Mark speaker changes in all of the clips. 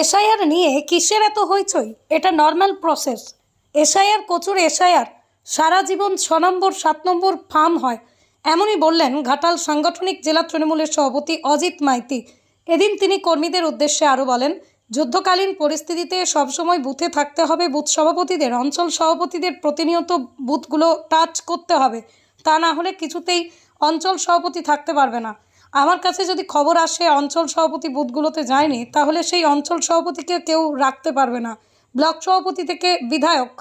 Speaker 1: SIR নিয়ে কিসের এত হইচই? এটা নর্মাল প্রসেস এসআইআর কচুর এসআইআর। সারা জীবন ছ নম্বর, সাত নম্বর ফার্ম হয়। এমনই বললেন ঘাটাল সাংগঠনিক জেলা তৃণমূলের সভাপতি অজিত মাইতি। এদিন তিনি কর্মীদের উদ্দেশ্যে আরও বলেন, যুদ্ধকালীন পরিস্থিতিতে সবসময় বুথে থাকতে হবে, বুথ সভাপতিদের, অঞ্চল সভাপতিদের প্রতিনিয়ত বুথগুলো টাচ করতে হবে। তা না হলে কিছুতেই অঞ্চল সভাপতি থাকতে পারবে না। আমার কাছে যদি খবর আসে অঞ্চল সভাপতি বুথগুলোতে যায়নি, তাহলে সেই অঞ্চল সভাপতিকে কেউ রাখতে পারবে না। ব্লক সভাপতি থেকে বিধায়ক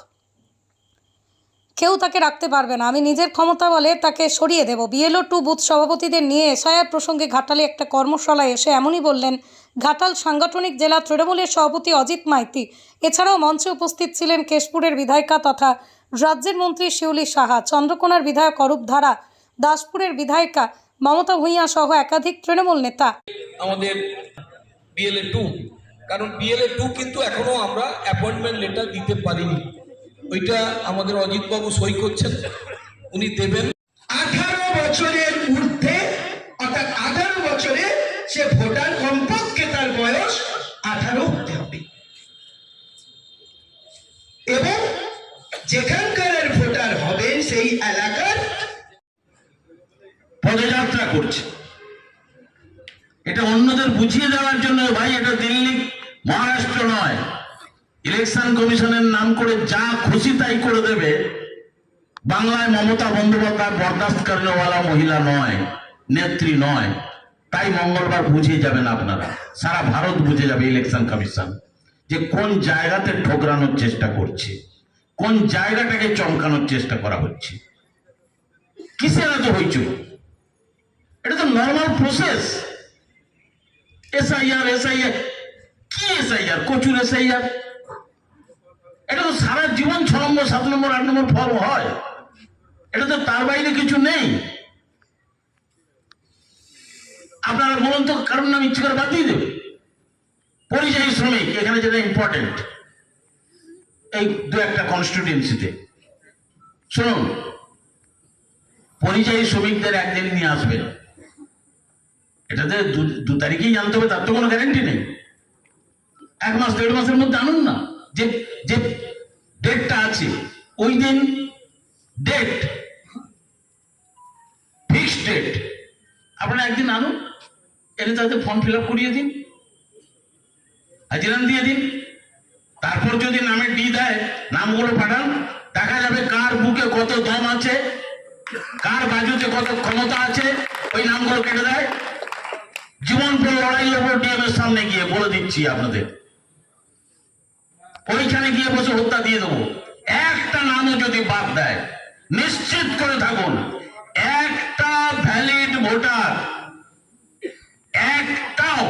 Speaker 1: কেউ তাকে রাখতে পারবে না। আমি নিজের ক্ষমতা বলে তাকে সরিয়ে দেব। বিএলও টু বুথ সভাপতিদের নিয়ে এসআইআর প্রসঙ্গে ঘাটালে একটা কর্মশালায় এসে এমনই বললেন, ঘাটাল সাংগঠনিক জেলা তৃণমূলের সভাপতি অজিত মাইতি। এছাড়াও মঞ্চে উপস্থিত ছিলেন কেশপুরের বিধায়িকা তথা রাজ্যের মন্ত্রী শিউলি সাহা, চন্দ্রকোনার বিধায়ক অরূপ ধারা, দাসপুরের বিধায়িকা মমতা ভূঁইয়া সহ একাধিক তৃণমূল নেতা।
Speaker 2: আমাদের বিএলএ টু কারণ বিএলএ টু কিন্তু এখনও আমরা অ্যাপয়েন্টমেন্ট লেটার দিতে পারিনি। ওইটা আমাদের অজিতবাবু সই করছেন উনি দেবেন।
Speaker 3: আঠারো বছরের ঊর্ধ্বে অর্থাৎ আঠারো বছরে সে ভোটার কমপক্ষে তার বয়স আঠারো হতে হবে। এবং যেখানকার ভোটার হবেন সেই এলাকার
Speaker 4: পদযাত্রা করছে। এটা অন্যদের বুঝিয়ে দেওয়ার জন্য ভাই, এটা দিল্লি মহারাষ্ট্র নয়। ইলেকশন কমিশনের নাম করে যা খুশি তাই করে দেবে। বাংলায় মমতা বন্দ্যোপাধ্যায় বরদাস্ত করেওয়ালা মহিলা নয়, নেত্রী নয়। তাই মঙ্গলবার বুঝিয়ে যাবেন আপনারা। সারা ভারত বুঝে যাবে ইলেকশন কমিশন যে কোন জায়গাতে ঠোকরানোর চেষ্টা করছে, কোন জায়গাটাকে চমকানোর চেষ্টা করা হচ্ছে। কিসের এত হইচই? এটা তো নর্মাল প্রসেস এসআইআর এসআইআর কি এসআইআর কচুর এসআইআর এটা তো সারা জীবন ছ নম্বর, সাত নম্বর, আট নম্বর ফর্ম হয়। এটা তো তার বাইরে কিছু নেই। আপনারা বলুন তো কারণ নাম ইচ্ছে করে বাদ দিয়ে দেবে? পরিযায়ী শ্রমিক, এখানে যেটা ইম্পর্টেন্ট এই দু একটা কনস্টিটিউয়েন্সিতে শুনুন, পরিযায়ী শ্রমিকদের একদিন নিয়ে আসবেন। এটাতে দু- দু তারিখেই জানতে হবে, তার তো কোনো গ্যারেন্টি নেই। এক মাস, দেড় মাসের মধ্যে আনুন না। যে যে ডেটটা আছে, ওই দিন ডেট ফিক্সড ডেট আপনারা একদিন আনুন, এনে তাদের ফর্ম ফিল আপ করিয়ে দিন হাজিরান দিয়ে দিন। তারপর যদি নামে ডি দেয়, নামগুলো পাঠান, দেখা যাবে কার বুকে কত দম আছে, কার বাজুতে কত ক্ষমতা আছে, ওই নামগুলো কেটে দেয়। জীবন পর লড়াই ওপর ডিএমের সামনে গিয়ে বলে দিচ্ছি আপনাদের। ওইখানে গিয়ে বসে হত্যা দিয়ে দেবো। একটা নামও যদি বাদ দেয়, নিশ্চিত করে থাকুন, একটা ভ্যালিড ভোটার একটাও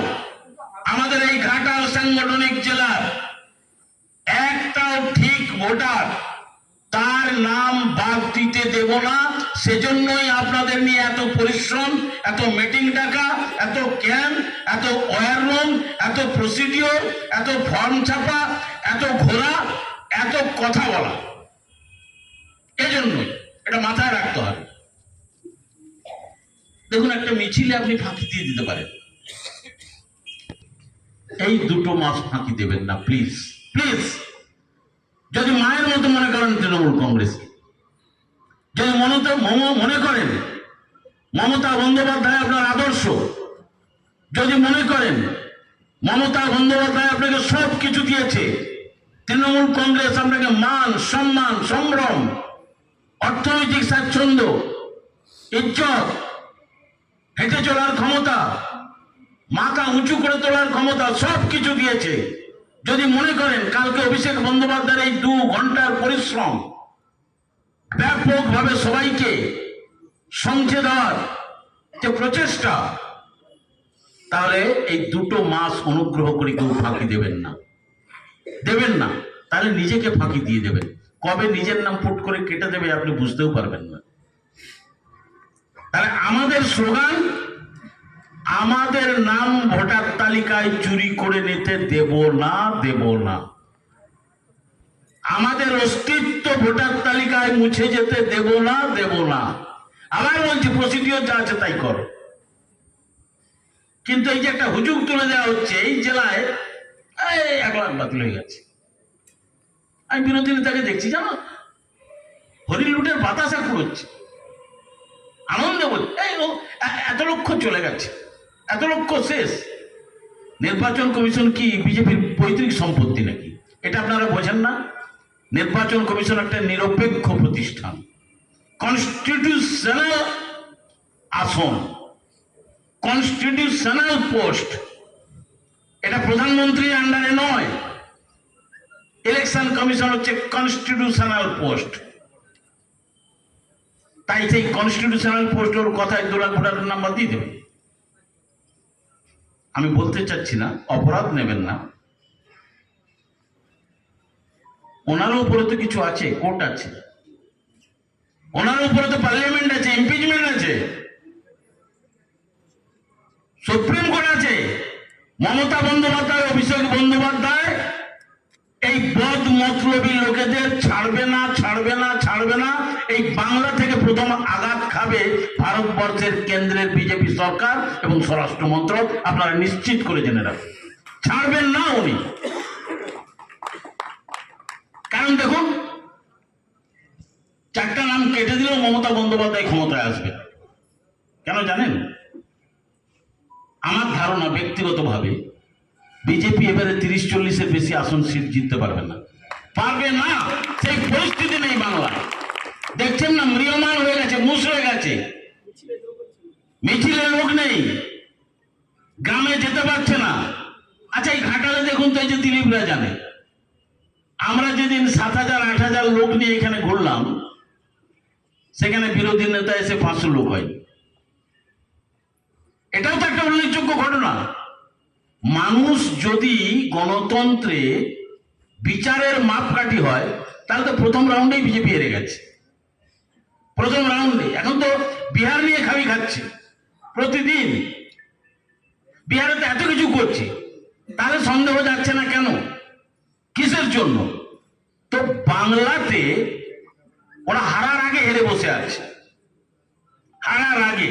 Speaker 4: আমাদের এই ঘাটাল সাংগঠনিক জেলার একটাও ঠিক ভোটার তার নাম বাদ দিতে দেব না। সেজন্যই আপনাদের নিয়ে এত পরিশ্রম, এত মিটিং ডাকা, এত ক্যাম্প এত ওয়ার রুম এত প্রসিডিওর এত ফর্ম ছাপা, এত ঘোরা, এত কথা বলা। এজন্যই এটা মাথায় রাখতে হবে। দেখুন, একটা মিছিলে আপনি ফাঁকি দিয়ে দিতে পারেন। এই দুটো মাস ফাঁকি দেবেন না প্লিজ প্লিজ যদি মায়ের মতো মনে করেন তৃণমূল কংগ্রেসকে। যদি মমতা মম- মনে করেন মমতা বন্দ্যোপাধ্যায় আপনার আদর্শ, যদি মনে করেন, মমতা বন্দ্যোপাধ্যায় আপনাকে সব কিছু দিয়েছে, তৃণমূল কংগ্রেস আপনাকে মান, সম্মান, সম্ভ্রম, অর্থনৈতিক স্বাচ্ছন্দ্য, ইজ্জত, হেঁটে চলার ক্ষমতা, মাথা উঁচু করে তোলার ক্ষমতা সব কিছু দিয়েছে। যদি মনে করেন, কালকে অভিষেক বন্দ্যোপাধ্যায়ের এই দু ঘণ্টার পরিশ্রম ব্যাপকভাবে সবাইকে সমঝে দেওয়ার যে প্রচেষ্টা, তাহলে এই দুটো মাস অনুগ্রহ করে কেউ ফাঁকি দেবেন না। দেবেন না, তাহলে নিজেকে ফাঁকি দিয়ে দেবেন। কবে নিজের নাম পুট করে কেটে দেবে আপনি বুঝতেও পারবেন না। তাহলে আমাদের স্লোগান, আমাদের নাম ভোটার তালিকায় চুরি করে নিতে দেব না দেব না। আমাদের অস্তিত্ব ভোটার তালিকায় মুছে যেতে দেব না দেব না। আবার বলছি প্রসিডিওর যা আছে তাই করো। কিন্তু এই যে একটা হুজুগ তুলে দেওয়া হচ্ছে এই জেলায় এক লাখ বাতিল হয়ে গেছে। আমি বিরোধী তাকে দেখছি, জানো? হরি লুটের বাতাসা কুড়োচ্ছে আনন্দে বল এই ও এত লক্ষ চলে গেছে। এত লক্ষ শেষ। নির্বাচন কমিশন কি বিজেপির পৈতৃক সম্পত্তি নাকি? এটা আপনারা বোঝেন না? নির্বাচন কমিশন একটা নিরপেক্ষ প্রতিষ্ঠান। কনস্টিটিউশনাল আসন কনস্টিটিউশনাল পোস্ট এটা প্রধানমন্ত্রীর আন্ডারে নয়। ইলেকশন কমিশন হচ্ছে কনস্টিটিউশনাল পোস্ট তাই সেই কনস্টিটিউশনাল পোস্ট ওর কথায় দু লাখ ভোটার নাম্বার দিয়ে দেবে। আমি বলতে চাচ্ছি না, অপরাধ নেবেন না। ওনার উপরে তো কিছু আছে, কোর্ট আছে। ওনার উপরে তো পার্লামেন্ট আছে ইম্পিচমেন্ট আছে। সুপ্রিম কোর্ট আছে। মমতা বন্দ্যোপাধ্যায়, অভিষেক বন্দ্যোপাধ্যায়, এই বদ মতলবী লোকেদের ছাড়বে না ছাড়বে না ছাড়বে না, এই বাংলা থেকে প্রথম আঘাত খাবে ভারতবর্ষের কেন্দ্রের বিজেপি সরকার এবং স্বরাষ্ট্র মন্ত্রক আপনারা নিশ্চিত করে জেনে রাখুন। ছাড়বেন না উনি। কারণ দেখুন, চারটা নাম কেটে দিলেও মমতা বন্দ্যোপাধ্যায় ক্ষমতায় আসবে। কেন জানেন? আমার ধারণা ব্যক্তিগতভাবে বিজেপি এবারে তিরিশ চল্লিশের বেশি আসন সিট জিততে পারবে না। পারবে না, সেই পরিস্থিতি নেই বাংলায়। দেখছেন না ম্রিয়মান হয়ে গেছে মুস হয়ে গেছে। মিছিলের লোক নেই, গ্রামে যেতে পারছে না। আচ্ছা এই ঘাটালে দেখুন তো এই যে দিলীপরা জানে। আমরা যেদিন সাত হাজার, আট হাজার লোক নিয়ে এখানে ঘুরলাম, সেখানে বিরোধী নেতা এসে পাঁচশো লোক হয়। এটাও তো একটা উল্লেখযোগ্য ঘটনা। মানুষ যদি গণতন্ত্রে বিচারের মাপকাঠি হয়, তাহলে তো প্রথম রাউন্ডেই বিজেপি হেরে গেছে। প্রথম রাউন্ডে। এখন তো বিহার নিয়ে খাবি খাচ্ছে। প্রতিদিন বিহারে তো এত কিছু করছে। তাহলে সন্দেহ যাচ্ছে না কেন? কিসের জন্য? বাংলাতে ওরা হারার আগে হেরে বসে আছে। হারার আগে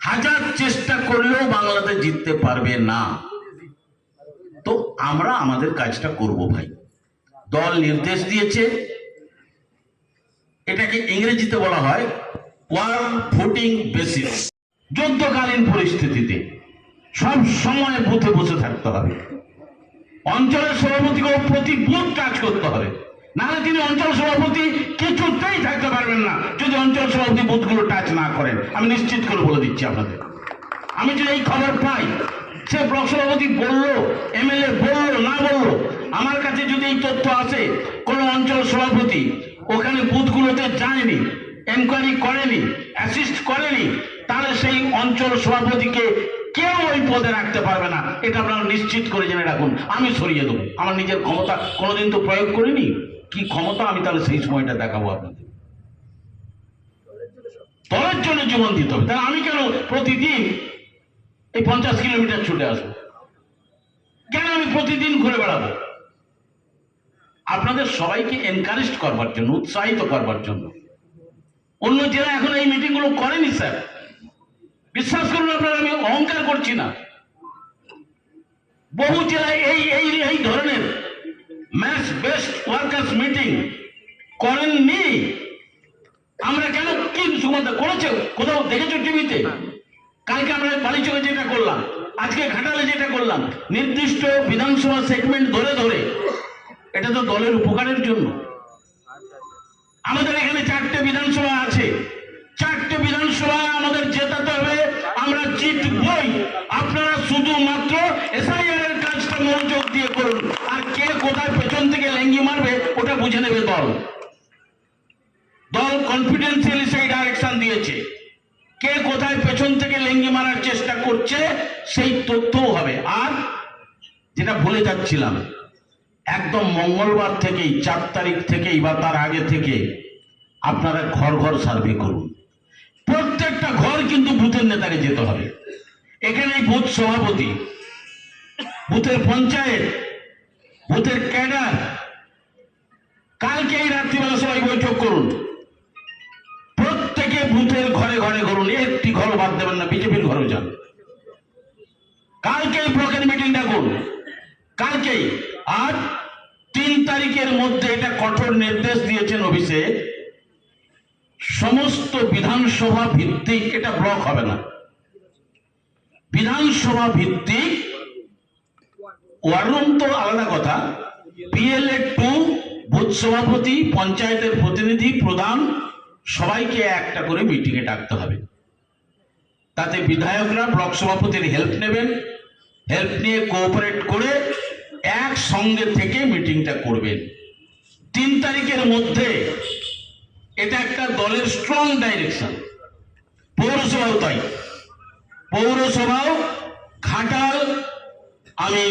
Speaker 4: হাজার চেষ্টা করলেও বাংলাতে জিততে পারবে না। তো আমরা আমাদের কাজটা করব ভাই। দল নির্দেশ দিয়েছে। এটাকে ইংরেজিতে বলা হয় ওয়ার ফুটিং বেসিস। যুদ্ধকালীন পরিস্থিতিতে সব সময় বুথে বসে থাকতে হবে। অঞ্চলের সভাপতিকেও প্রতি বুথ কাজ করতে হবে। নাহলে তিনি অঞ্চল সভাপতি কিছুতেই থাকতে পারবেন না যদি অঞ্চল সভাপতি বুথগুলো টাচ না করেন। আমি নিশ্চিত করে বলে দিচ্ছি আপনাদের। আমি যদি এই খবর পাই, সে ব্লক সভাপতি বলল, এমএলএ বলল, না বলল, আমার কাছে যদি এই তথ্য আসে, কোনো অঞ্চল সভাপতি ওখানে বুথগুলোতে যায়নি এনকোয়ারি করেনি অ্যাসিস্ট করেনি, তাহলে সেই অঞ্চল সভাপতিকে কেউ ওই পদে রাখতে পারবে না। এটা আপনারা নিশ্চিত করে জেনে রাখুন। আমি সরিয়ে দেবো। আমার নিজের ক্ষমতা কোনোদিন তো প্রয়োগ করিনি। কি ক্ষমতা আমি তাহলে সেই সময়টা দেখাবো আপনাদের। দলের জন্য জীবন দিতে হবে। তাহলে আমি কেন প্রতিদিন এই পঞ্চাশ কিলোমিটার ছুটে আসব? কেন আমি প্রতিদিন ঘুরে বেড়াবো? আপনাদের সবাইকে এনকারেজ করবার জন্য উৎসাহিত করবার জন্য। অন্য জেলা এখন এই মিটিংগুলো করেনি স্যার। বিশ্বাস করুন আপনারা আমি অহংকার করছি না। বহু জেলায় এই এই এই ধরনের ম্যাচ বেস্ট ওয়ার্কার্স মিটিং করেননি। আমরা কেন কি সুমন্ত করেছে? কোথাও দেখেছ টিভিতে? কালকে আমরা বালিচকে যেটা করলাম, আজকে ঘাটালে যেটা করলাম, নির্দিষ্ট বিধানসভা সেগমেন্ট ধরে ধরে। এটা তো দলের উপকারের জন্য। আমাদের এখানে চারটে বিধানসভা আছে। চারটে বিধানসভা আমাদের জেতাতে হবে। আমরা জিতবই। আপনারা শুধুমাত্র এসআইআর এর কাজটা মনোযোগ দিয়ে করুন আর কে কোথায় পেছন থেকে লেঙ্গি মারবে ওটা বুঝে নেবে দল। দল কনফিডেন্সিয়ালি সেই ডাইরেকশন দিয়েছে। কে কোথায় পেছন থেকে লেঙ্গি মারার চেষ্টা করছে, সেই তথ্যও হবে। আর যেটা বলে যাচ্ছিলাম, একদম মঙ্গলবার থেকেই, চার তারিখ থেকেই বা তার আগে থেকে আপনারা ঘর ঘর সার্ভে করুন। প্রত্যেকটা ঘর কিন্তু বুথের নেতাকে যেতে হবে। এখানে বুথ সভাপতি, বুথের পঞ্চায়েত, বুথের ক্যাডার কালকে এই রাত্রিবেলা সবাই বৈঠক করুন। প্রত্যেকে বুথের ঘরে ঘরে ঘুরুন একটি ঘর বাদ দেবেন না, বিজেপির ঘরে যান। কালকে এই ব্লকের মিটিং ডাকুন। কালকেই, আর তিন তারিখের মধ্যে এটা কঠোর নির্দেশ দিয়েছেন অভিষেক সমস্ত বিধানসভা ভিত্তিক এটা ব্লক হবে না। বিধানসভা ভিত্তিক ওয়ারুম তো আলাদা কথা পিএলএ টু বুথ সভাপতি, পঞ্চায়েতের প্রতিনিধি প্রধান, সবাইকে একটা করে মিটিংয়ে ডাকতে হবে। তাতে বিধায়করা, ব্লক সভাপতির হেল্প নেবেন। হেল্প নিয়ে কোঅপারেট করে একসঙ্গে থেকে মিটিংটা করবেন। তিন তারিখের মধ্যে এটা একটা দলের স্ট্রং ডাইরেকশন পৌরসভাও তাই। পৌরসভাও ঘাটাল, আমি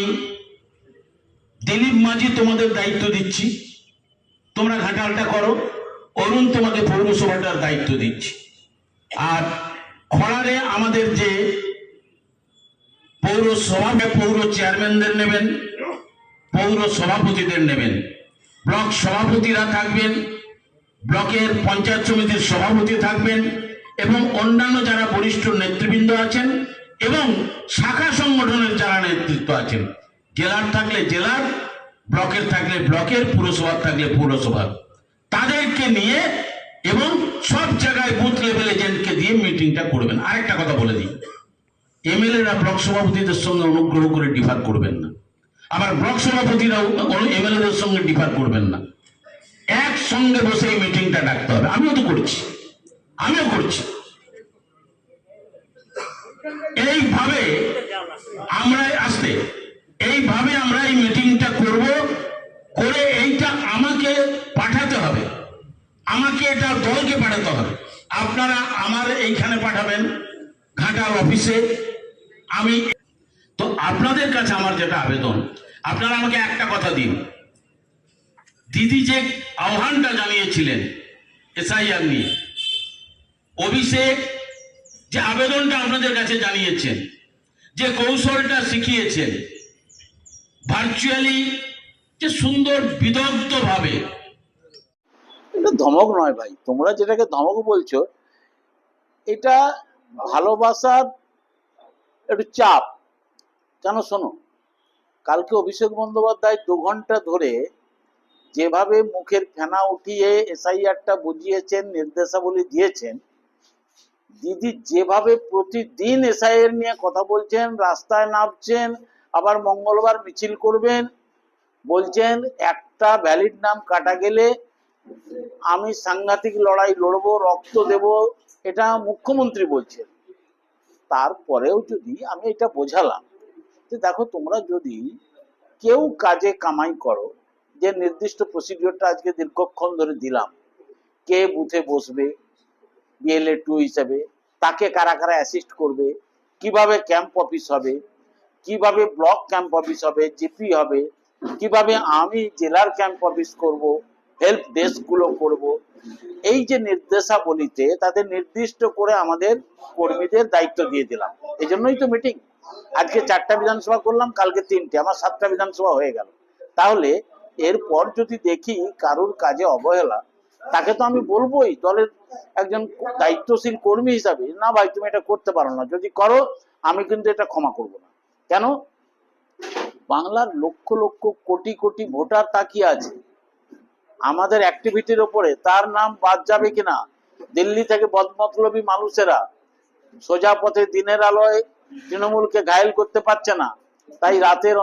Speaker 4: দিলীপ মাঝি তোমাদের দায়িত্ব দিচ্ছি। তোমরা ঘাটালটা করো, অরুণ তোমাকে পৌরসভাটার দায়িত্ব দিচ্ছি। আর খরারে আমাদের যে পৌরসভা পৌর চেয়ারম্যানদের নেবেন, পৌর সভাপতিদের নেবেন। ব্লক সভাপতিরা থাকবেন, ব্লকের পঞ্চায়েত সমিতির সভাপতি থাকবেন, এবং অন্যান্য যারা বরিষ্ঠ নেতৃবৃন্দ আছেন, এবং শাখা সংগঠনের যারা নেতৃত্ব আছেন, জেলার থাকলে জেলার ব্লকের থাকলে ব্লকের পুরসভার থাকলে পুরসভার তাদেরকে নিয়ে এবং সব জায়গায় বুথ লেভেল এজেন্টকে দিয়ে মিটিংটা করবেন। আরেকটা কথা বলে দিই। এমএলএরা ব্লক সভাপতিদের সঙ্গে অনুগ্রহ করে ডিফার করবেন না। আবার ব্লক সভাপতিরাও এমএলএদের সঙ্গে ডিফার করবেন না। একসঙ্গে বসে এই মিটিংটা ডাকতে হবে। আমিও তো করছি। আমিও করছি। এইভাবে আমরা আসতে এইভাবে আমরা এই মিটিংটা করব, করে এইটা আমাকে পাঠাতে হবে। আমাকে এটা দলকে পাঠাতে হবে। আপনারা আমার এইখানে পাঠাবেন, ঘাটাল অফিসে। আমি তো আপনাদের কাছে আমার যেটা আবেদন, আপনারা আমাকে একটা কথা দিন। দিদি যে আহ্বানটা জানিয়েছিলেন এসআইআর নিয়ে, অভিষেক যে আবেদনটা আপনাদের কাছে জানিয়েছেন, যে কৌশলটা শিখিয়েছেন ভার্চুয়ালি যে সুন্দর বিদগ্ধ ভাবে
Speaker 5: এটা ধমক নয় ভাই, তোমরা যেটাকে ধমক বলছো, এটা ভালোবাসার একটু চাপ। কেন শোনো, কালকে অভিষেক বন্দ্যোপাধ্যায় দু ঘণ্টা ধরে যেভাবে মুখের ফেনা উঠিয়ে এসআইআরটা বুঝিয়েছেন, নির্দেশাবলী দিয়েছেন, দিদি যেভাবে প্রতিদিন এসআইআর নিয়ে কথা বলছেন, রাস্তায় নামছেন আবার মঙ্গলবার মিছিল করবেন। বলছেন, একটা ভ্যালিড নাম কাটা গেলে আমি সাংঘাতিক লড়াই লড়বো, রক্ত দেব, এটা মুখ্যমন্ত্রী বলছেন। তারপরেও যদি আমি এটা বোঝালাম, যে দেখো তোমরা যদি কেউ কাজে কামাই করো, যে নির্দিষ্ট প্রসিডিওরটা আজকে দীর্ঘক্ষণ ধরে দিলাম, কে বুথে বসবে বিএলএ টু হিসাবে, তাকে কারা কারা অ্যাসিস্ট করবে, কীভাবে ক্যাম্প অফিস হবে কীভাবে ব্লক ক্যাম্প অফিস হবে, জিপি হবে, কীভাবে আমি জেলার ক্যাম্প অফিস করব, হেল্প ডেস্কগুলো করব, এই যে নির্দেশাবলীতে তাদের নির্দিষ্ট করে আমাদের কর্মীদের দায়িত্ব দিয়ে দিলাম। এই জন্যই তো মিটিং আজকে চারটা বিধানসভা করলাম, কালকে তিনটে, আমার সাতটা বিধানসভা হয়ে গেল। তাহলে এরপর যদি দেখি কারুর কাজে অবহেলা, তাকে তো আমি বলবোই, দলের একজন দায়িত্বশীল কর্মী হিসাবে, না ভাই, তুমি এটা করতে পারো না। যদি করো, আমি কিন্তু এটা ক্ষমা করব না। কেন? বাংলার লক্ষ লক্ষ কোটি কোটি ভোটার তাকিয়ে আছে। আমাদের অ্যাক্টিভিটির ওপরে তার নাম বাদ যাবে কিনা? দিল্লি থেকে বদমতলবী মানুষেরা সোজা পথে দিনের আলোয় তৃণমূলকে ঘায়েল করতে পারছে না। তাই রাতের